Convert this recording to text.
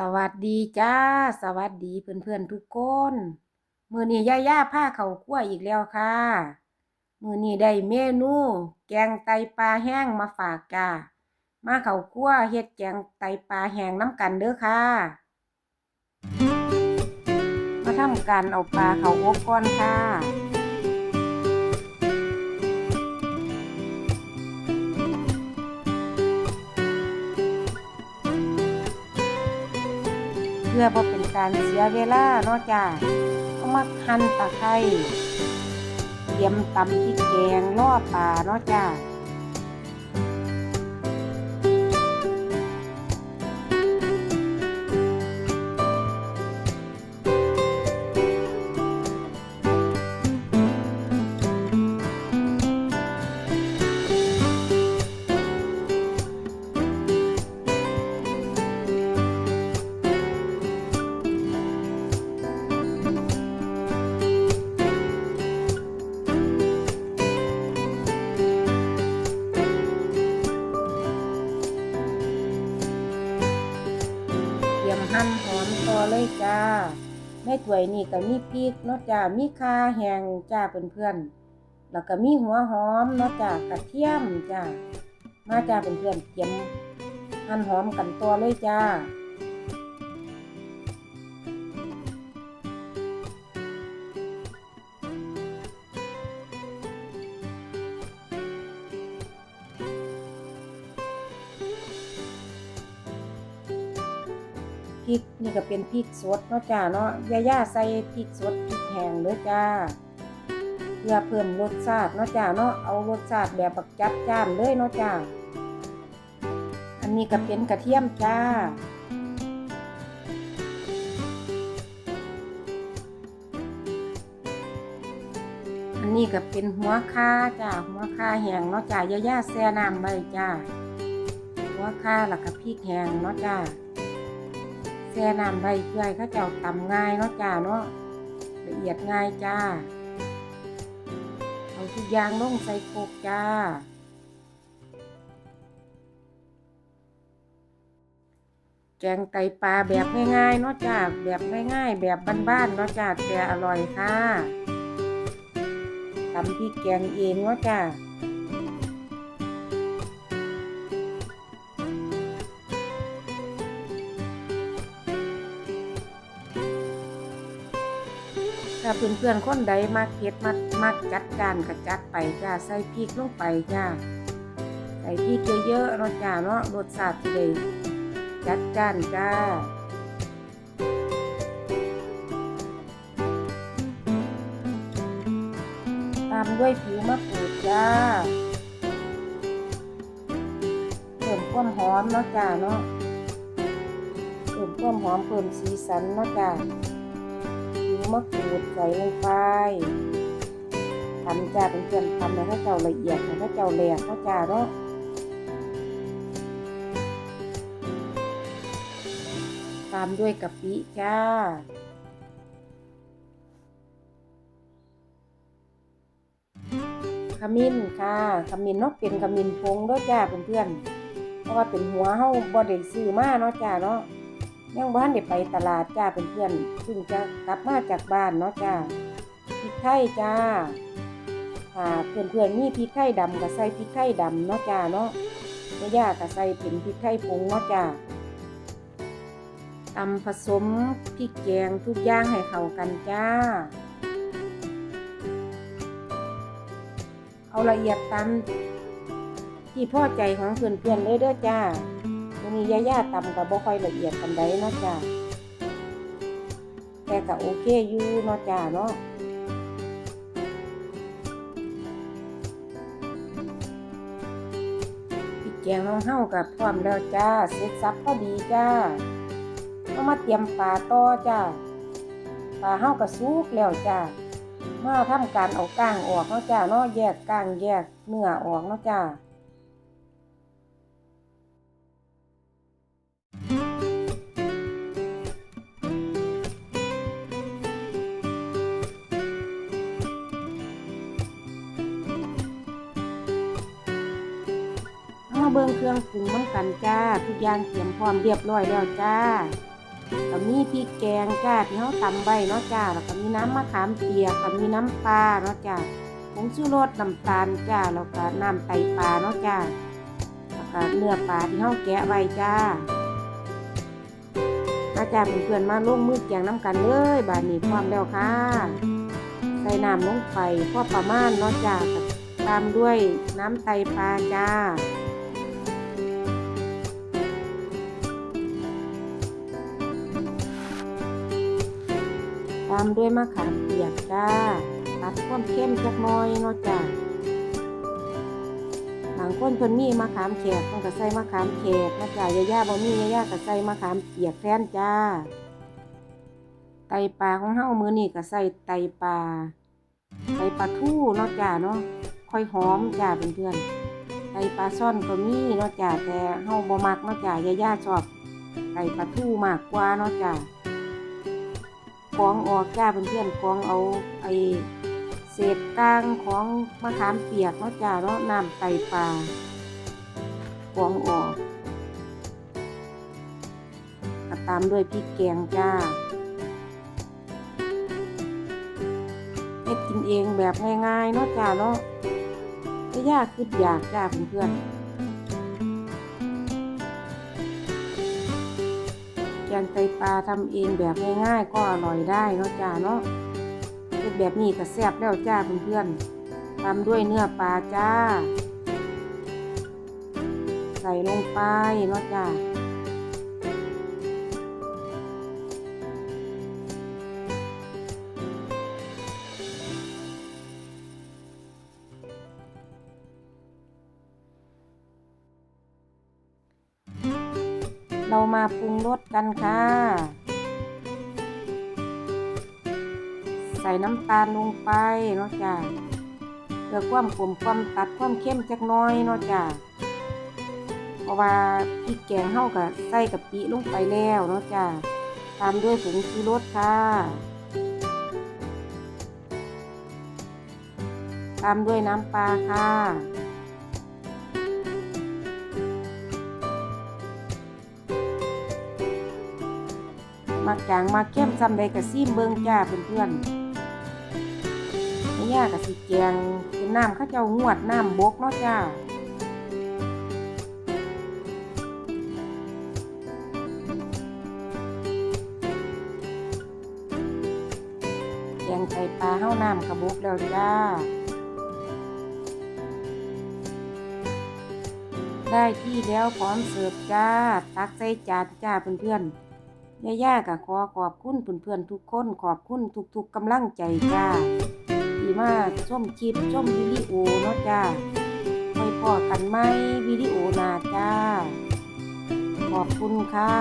สวัสดีจ้า สวัสดีเพื่อนๆทุกคนมือนี้ย่าย่าพาเขาครัวอีกแล้วค่ะ มือนี้ได้เมนู แกงไตปลาแห้งมาฝากจ้ามาเขาครัวเฮ็ดแกงไตปลาแห้งน้ำกันเด้อค่ะ มาทำการเอาปลาเขาอบก่อนค่ะ พื่อบ่เป็นการเสียเวลาเนาะจ้าเอามาหั่นตะไคร้เตรียมตำพริกแกงล่อปลาเนาะจ้า เลยจ้าแม่ถ้วยนี่ก็มีพริกเนาะจ้ามีข่าแห้งจ้าเพื่อนๆแล้วก็มีหัวหอมเนาะจ้ากระเทียมจ้ามาจ้าเพื่อนๆเตรียมหั่นหอมกันตัวเลยจ้า พริกนี่ก็เป็นพริกสดเนาะจ้าเนาะย่าย่าใส่พริกสดพริกแห้งเลยจ้า เพื่อเพิ่มรสชาติเนาะจ้าเนาะเอารสชาติแบบบักจัดจ้านเลยเนาะจ้า อันนี้ก็เป็นกระเทียมจ้าอันนี้ก็เป็นหัวคาจ้าหัวคาแห้งเนาะจ้าย่าย่าแช่น้ำไว้จ้าหัวคาแล้วก็พริกแห้งเนาะจ้า ช่น้ำไว้เพื่อให้เขาเจ้าตำง่ายเนาะจ้าเนาะละเอียดง่ายจ้า เอาทุกอย่างลงใส่โคกจ้า แกงไตปลาแบบง่ายๆเนาะจ้าแบบง่ายๆ แบบบ้านๆเนาะจ้าแต่อร่อยค่ะตำพริกแกงเองเนาะจ้า ถ้าเพื่อนๆคนใดมักเผ็ดมักมักจัดจานก็จัดไปจ้าใส่พริกลงไปจ้าใส่พริกเยอะๆเนาะจ้าเนาะรสชาติสิได้จัดจานจ้าตามด้วยผิวมะกรูดจ้าเพิ่มความหอมเนาะจ้าเนาะเพิ่มความหอมเพิ่มสีสันเนาะจ้า มะกรูดใส่ลงไปทำจ้าเป็นเพื่อนทำให้ข้าเจ้าละเอียดให้ข้าเจ้าแหลกข้าจ้าเนาะตามด้วยกะปิจ้าขมิ้นค่ะขมิ้นเนาะเป็นขมิ้นพงด้วยจ้าเพื่อนๆเพราะว่าเป็นหัวเฮาบ่ได้ซื้อมาเนาะจ้าเนาะ ยังบ้านได้ไปตลาดจ้าเป็นเพื่อนๆเพิ่งจะกลับมาจากบ้านเนาะจ้าพริกไทยจ้าถ้าเพื่อนๆมีพริกไทยดำก็ใส่พริกไทยดำเนาะจ้าเนาะแม่ย่าก็ใส่เป็นพริกไทยผงเนาะจ้าตำผสมพริกแกงทุกอย่างให้เข้ากันจ้า เอาละเอียดตามที่พอใจของเพื่อนๆเลยเด้อจ้า วันนี้ย่าย่าตำกับบ่ค่อยละเอียดกันไดเนาะจ้าแต่ก็โอเคอยู่เนาะจ้าเนาะพริกแกงของเฮากับพร้อมแล้วจ้าเสร็จสับพอดีจ้าเอามาเตรียมปลาต่อจ้าปลาเฮาก็สุกแล้วจ้ามาทำการเอาก้างออกเนาะจ้าเนาะแยกก้างแยกเนื้อออกเนาะจ้า มาเบิ่งเครื่องปรุงน้ำกันจ้า ทุกอย่างเตรียมพร้อมเรียบร้อยแล้วจ้าก็มีพริกแกงจ้าที่เฮาตำไว้เนาะจ้าแล้วก็มีน้ำมะขามเปียกก็มีน้ำปลาเนาะจ้าผงชูรสน้ำตาลจ้าแล้วก็น้ำไตปลาเนาะจ้าแล้วก็เนื้อปลาที่เฮาแกะไว้จ้ามาจ้าเพื่อนมาลงมือแกงน้ำกันเลยบาดนี้พร้อมแล้วค่ะใส่น้ำลงไปพอประมาณเนาะจ้าตามด้วยน้ำไตปลาจ้าามด้วยมะขามเปียกจ้าตัดความเข้มจักน้อยเนาะจ้าบางคนเพิ่นมีมะขามแขกเพิ่นก็ใส่มะขามแขกนะจ้าย่าๆบ่มีย่าๆก็ใส่มะขามเปียกแทนจ้า ไตปลาของเฮามื้อนี้ก็ใส่ไตปลาไตปลาทูเนาะจ้าเนาะค่อยหอมจ้าเพื่อนๆไตปลาซ่อนก็มีเนาะจ้าแต่เฮาบ่มักเนาะจ้าย่าๆชอบไตปลาทู่มากกว่าเนาะจ้า กองออกจ้าเพื่อนๆกองเอาไอเศษกลางของมะขามเปียกเนาะจ้าเนาะน้ำไตปลากองออกตามด้วยพริกแกงจ้าเฮ็ดกินเองแบบง่ายๆเนาะจ้าเนาะไม่ยากคืออยากจ้าเพื่อนๆ งไตปลาทำเองแบบง่ายๆ ก็อร่อยได้เนาะจ้าเนาะเฮ็ดแบบนี้ก็แซ่บแล้วจ้าเพื่อนๆตามด้วยเนื้อปลาจ้า ใส่ลงไปเนาะจ้า เรามาปรุงรสกันค่ะ ใส่น้ำตาลลงไปเนาะจ้าเพื่อความขมความตัดความเข้มจักน้อยเนาะจ้าเพราะว่าพริกแกงเฮากับใส่กับปิลงไปแล้วเนาะจ้าตามด้วยผงชูรสค่ะ ตามด้วยน้ำปลาค่ะ มักจางมาเข้มซ้ำใดกะซีมเบิงจ้าเพื่อนๆไม่ยากกะสิแกงเป็นน้ำข้าเจ้างวดน้ำบกเนาะจ้าแกงไก่ปลาเฮ้าน้ำกระบกแล้วจ้าได้ที่แล้วพร้อมเสิร์ฟจ้า ตักใส่จานจ้าเพื่อนๆ ย่าย่าก็ขอขอบคุณเพื่อนๆทุกคนขอบคุณทุกๆกำลังใจจ้าที่มาส้มชิปส้มวิดีโอเนาะจ้าไว้พอกันไหมวิดีโอหนาจ้า ขอบคุณค่ะ